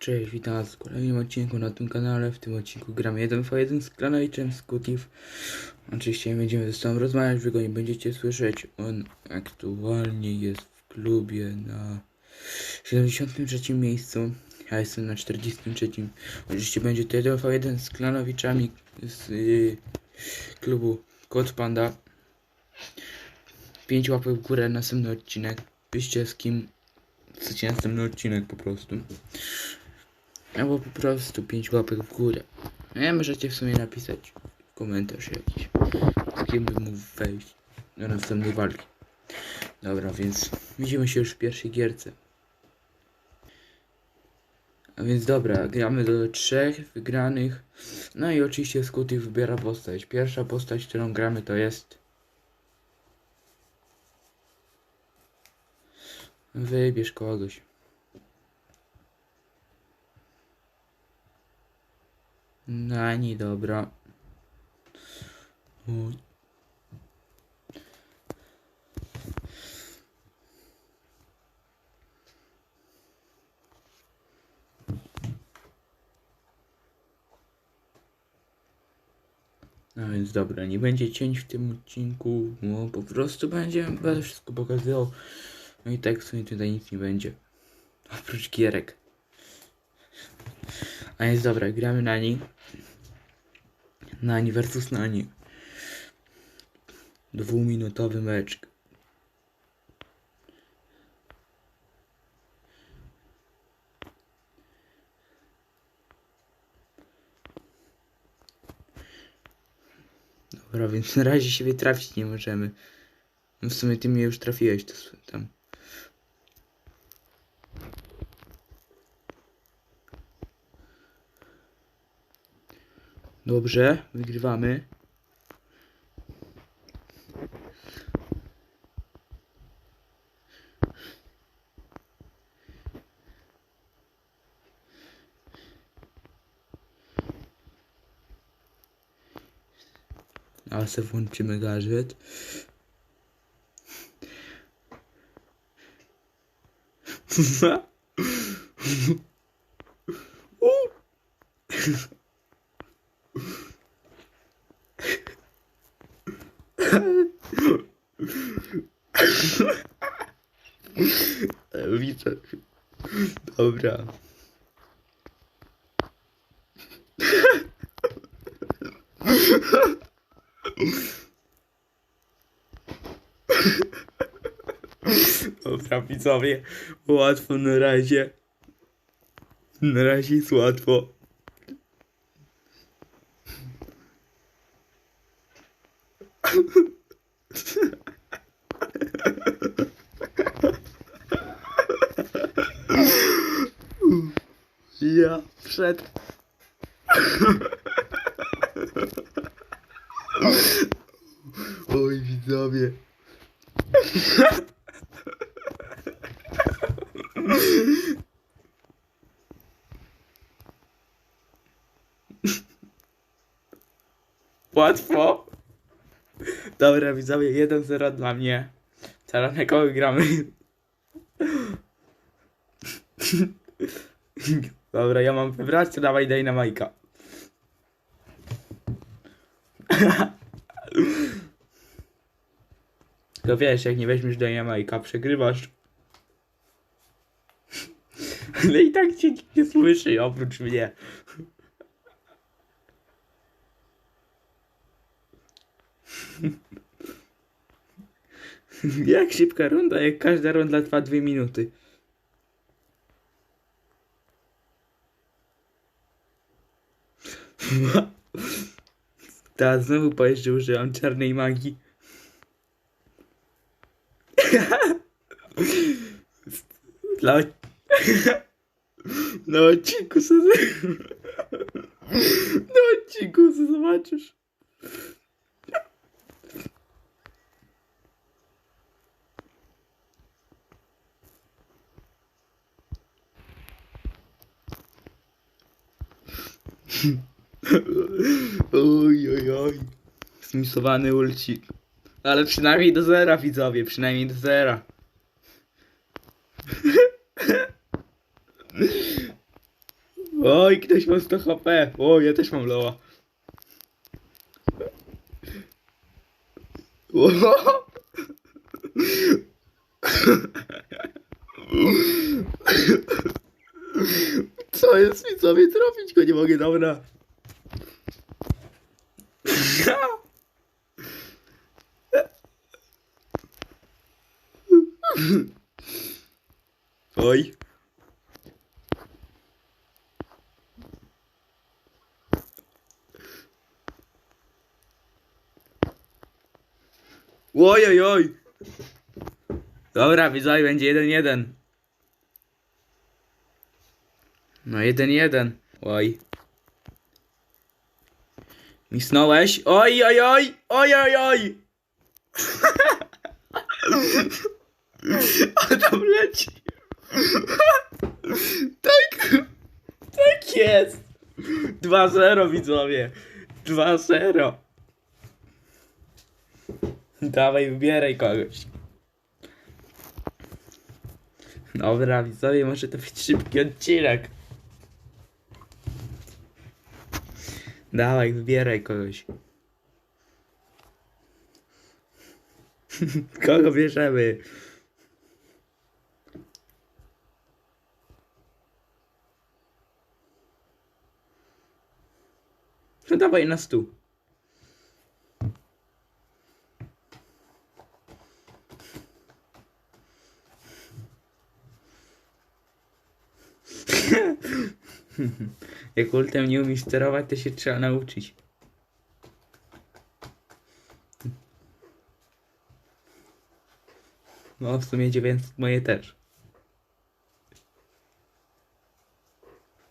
Cześć, witam was w kolejnym odcinku na tym kanale. W tym odcinku gramy 1v1 z Klanowiczem, z Kutif. Oczywiście będziemy ze sobą rozmawiać, wy go nie będziecie słyszeć. On aktualnie jest w klubie na 73 miejscu. Ja jestem na 43. Oczywiście będzie to 1v1 z Klanowiczami z y, klubu Kot Panda. 5 łapek w górę, następny odcinek. Piszcie z kim chcecie następny odcinek po prostu. Albo po prostu 5 łapek w górę. Nie możecie w sumie napisać komentarz jakiś. Z kim bym mógł wejść do następnej walki. Dobra, więc widzimy się już w pierwszej gierce. A więc dobra, gramy do trzech wygranych. No i oczywiście Skuty wybiera postać. Pierwsza postać, którą gramy to jest... Wybierz kogoś. Nani, dobra. Uj. No więc dobra, nie będzie cięć w tym odcinku, no po prostu będzie, będę wszystko pokazywał. No i tak w sumie tutaj nic nie będzie. Oprócz gierek. A jest dobra, gramy na niej. Nani versus Nani. Dwuminutowy mecz. Dobra, więc na razie siebie trafić nie możemy. W sumie ty mnie już trafiłeś to tam. Dobrze, wygrywamy. A se włączymy gadżet. Widzę. Dobra. Dobra, widzowie. Łatwo na razie. Na razie jest łatwo. Przed. Oj, widzowie. Łatwo. Dobra, widzowie, 1-0 dla mnie. Teraz na kogo gramy? Dobra, ja mam wybrać, to dawaj daj na Majka. To wiesz, jak nie weźmiesz Majka, przegrywasz. Ale i tak cię nikt nie słyszy, oprócz mnie. jak szybka runda, jak każda runda trwa dwie minuty. Teraz znowu powiesz, że użyłam czarnej magii. Dla... Na odcinku se... Na odcinku se zobaczysz. Oj, oj, oj. Zmisowany ulcik. Ale przynajmniej do zera, widzowie, przynajmniej do zera. Oj, ktoś ma 100 HP. O, ja też mam loa. Co jest mi sobie trafić go nie mogę, dobra. Oi. Oj, oj, oj. Dobra, widzowie, będzie jeden jeden. No jeden jeden. Oj. Misnąłeś? Oj, oj, oj! Oj, oj, oj! A tam leci. tak. Tak jest. 2-0 widzowie. 2-0. Dawaj, wybieraj kogoś. Dobra, widzowie, może to być szybki odcinek. Dawaj, wybieraj kogoś. Kogo bierzemy? No dawaj na stół. Jak ultem nie umiesz sterować, to się trzeba nauczyć. No, w sumie 900 moje też.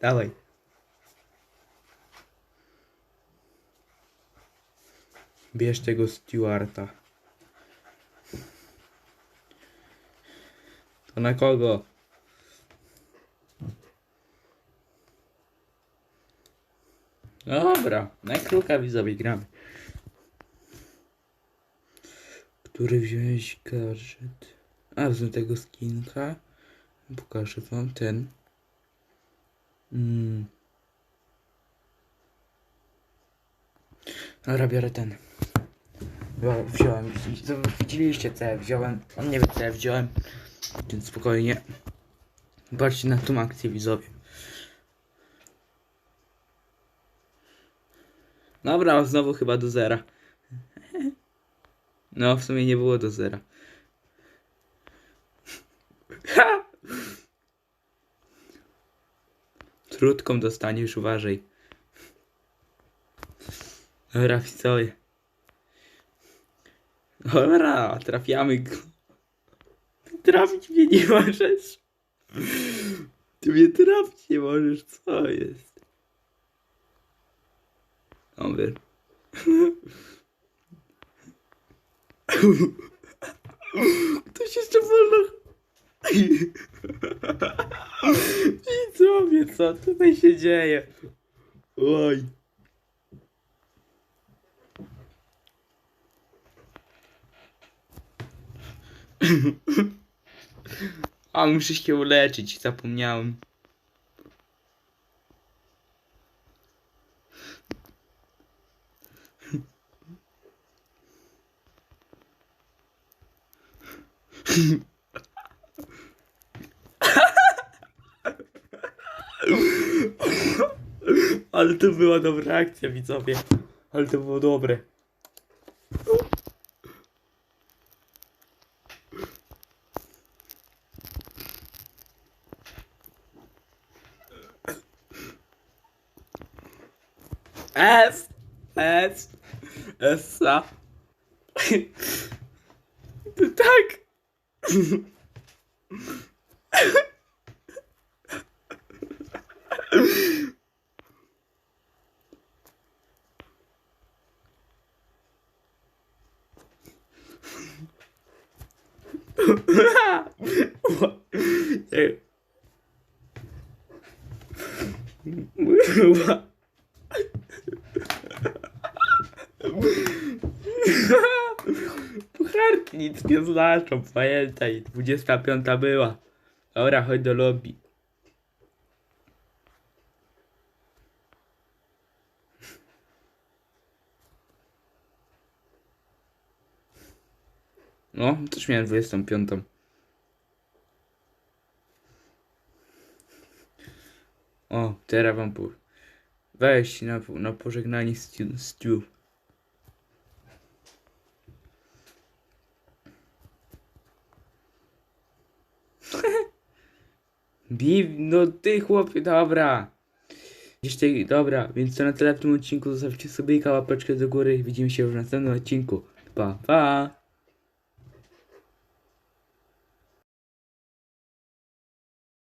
Dawaj. Bierz tego Stewarta. To na kogo? Dobra, na kruka gramy. Który wziąłeś gadżet? A, z tego skinka. Pokażę wam ten. Mm. Dobra, biorę ten. Wziąłem. Widzieliście co ja wziąłem. On nie wie co ja wziąłem. Więc spokojnie. Patrzcie na tą akcję widzowie. Dobra, znowu chyba do zera. No, w sumie nie było do zera. Ha! Trutką dostaniesz, uważaj. Dobra, widzowie. Dobra, trafiamy go. Trafić mnie nie możesz. Ty mnie trafić nie możesz, co jest? Dobra. Ktoś jeszcze wolno. Widzowie, co tutaj się dzieje? Oj. A muszę się uleczyć, zapomniałem. Ale to była dobra akcja, widzowie. Ale to było dobre. S S Essa Tak Nie. żart nic nie znaczą, pamiętaj, 25 była. Dobra, chodź do lobby. No, też miałem 25. O, teraz wam po... Weź na, na pożegnanie Stu. stu. Bi, no ty chłopie, dobra. Jeszcze, dobra, więc to na tyle w tym odcinku. Zostawcie sobie łapeczkę do góry. Widzimy się już w następnym odcinku. Pa, pa.